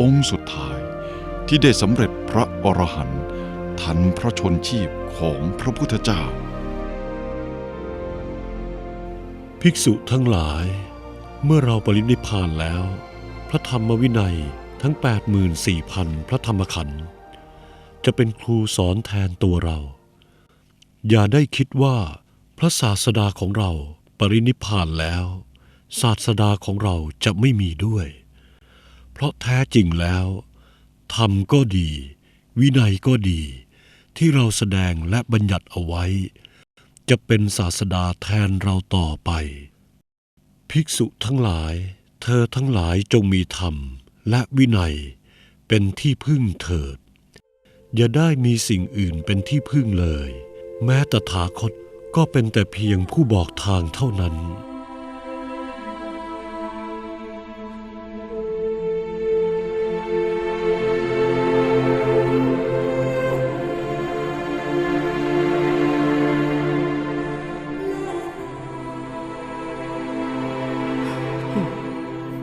องค์สุดท้ายที่ได้สำเร็จพระอรหันต์ทันพระชนชีพของพระพุทธเจ้า ภิกษุทั้งหลาย เมื่อเราปรินิพพานแล้ว พระธรรมวินัยทั้ง 84,000 พระธรรมขันธ์จะเป็นครูสอนแทนตัวเรา อย่าได้คิดว่าพระศาสดาของเราปรินิพพานแล้ว ศาสดาของเราจะไม่มีด้วย เพราะแท้จริงแล้วธรรมก็ดี วินัยก็ดี ที่เราแสดงและบัญญัติเอาไว้ จะเป็นศาสดาแทนเราต่อไป ภิกษุทั้งหลาย เธอทั้งหลายจงมีธรรมและวินัย เป็นที่พึ่งเถิด อย่าได้มีสิ่งอื่นเป็นที่พึ่งเลย แม้ตถาคตก็เป็นแต่เพียงผู้บอกทางเท่านั้น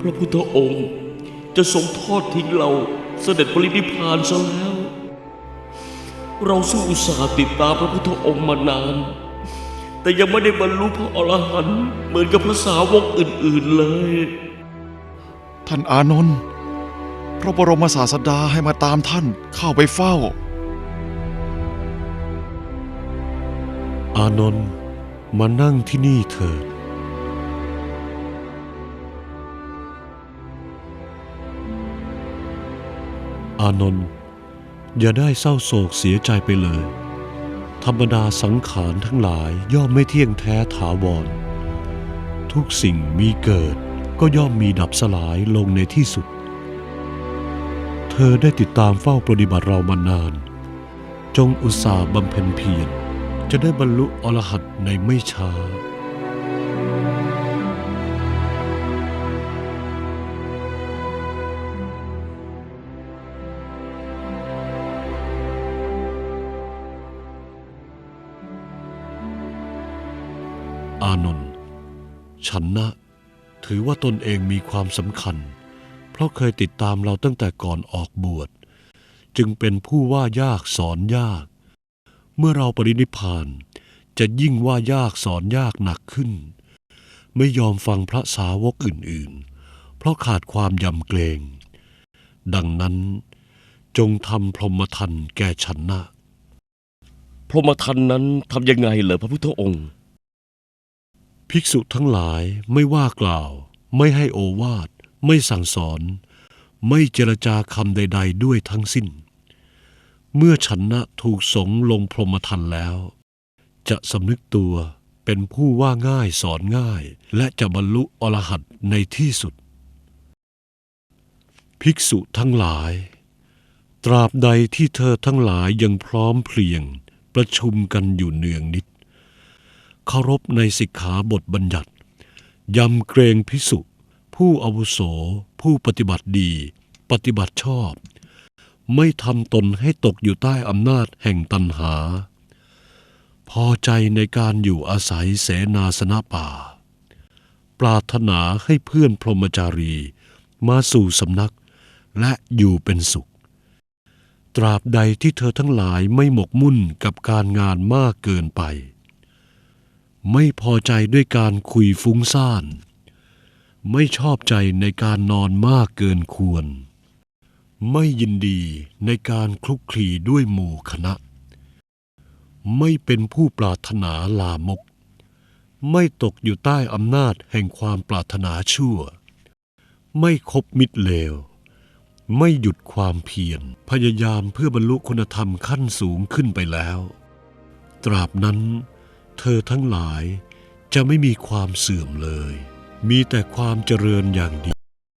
ระพุทธองค์ จะทรงทอดทิ้งเราเสด็จปรินิพพานซะแล้ว เราสู้อุตสาห์ติดตามพระพุทธองค์มานาน แต่ยังไม่ได้บรรลุพระอรหันต์เหมือนกับพระสาวกอื่นๆเลย ท่านอานนท์พระบรมศาสดาให้มาตามท่านเข้าไปเฝ้า อานนท์มานั่งที่นี่เถิด อานนท์อย่าได้เศร้าโศกเสียใจไปเลย ธรรมดาสังขารทั้งหลายย่อมไม่เที่ยงแท้ถาวร ทุกสิ่งมีเกิดก็ย่อมมีดับสลายลงในที่สุด เธอได้ติดตามเฝ้าปฏิบัติเรามานาน จงอุตสาห์บำเพ็ญเพียรจะได้บรรลุอรหัตในไม่ช้า อานนท์ฉันนะถือว่าตนเองมีความสำคัญ เพราะเคยติดตามเราตั้งแต่ก่อนออกบวช จึงเป็นผู้ว่ายากสอนยาก เมื่อเราปรินิพานจะยิ่งว่ายากสอนยากหนักขึ้น ไม่ยอมฟังพระสาวกอื่นๆ เพราะขาดความยำเกรง ดังนั้นจงทำพรหมทันแก่ฉันนะ พรหมทันนั้นทำยังไงเหรอพระพุทธองค์ ภิกษุทั้งหลายไม่ว่ากล่าว ไม่ให้โอวาท ไม่สั่งสอน ไม่เจรจาคำใด ๆ ด้วยทั้งสิ้น เมื่อฉันนะถูกสงลงพรหมทันแล้ว จะสำนึกตัวเป็นผู้ว่าง่ายสอนง่าย และจะบรรลุอรหัตในที่สุด ภิกษุทั้งหลาย ตราบใดที่เธอทั้งหลายยังพร้อมเพรียงประชุมกันอยู่เนืองนิด เคารพในสิกขาบทบัญญัติ ยำเกรงพิสุผู้อาวุโส ผู้ปฏิบัติดี ปฏิบัติชอบ ไม่ทำตนให้ตกอยู่ใต้อำนาจแห่งตัณหา พอใจในการอยู่อาศัยเสนาสนะป่า ปรารถนาให้เพื่อนพรหมจารี มาสู่สำนักและอยู่เป็นสุข ตราบใดที่เธอทั้งหลายไม่หมกมุ่นกับการงานมากเกินไป ไม่พอใจด้วยการคุยฟุ้งซ่าน ไม่ชอบใจในการนอนมากเกินควร ไม่ยินดีในการคลุกคลีด้วยหมู่คณะ ไม่เป็นผู้ปรารถนาลามก ไม่ตกอยู่ใต้อำนาจแห่งความปรารถนาชั่ว ไม่คบมิตรเลว ไม่หยุดความเพียร พยายามเพื่อบรรลุคุณธรรมขั้นสูงขึ้นไปแล้ว ตราบนั้น เธอทั้งหลายจะไม่มีความเสื่อมเลย มีแต่ความเจริญอย่างดี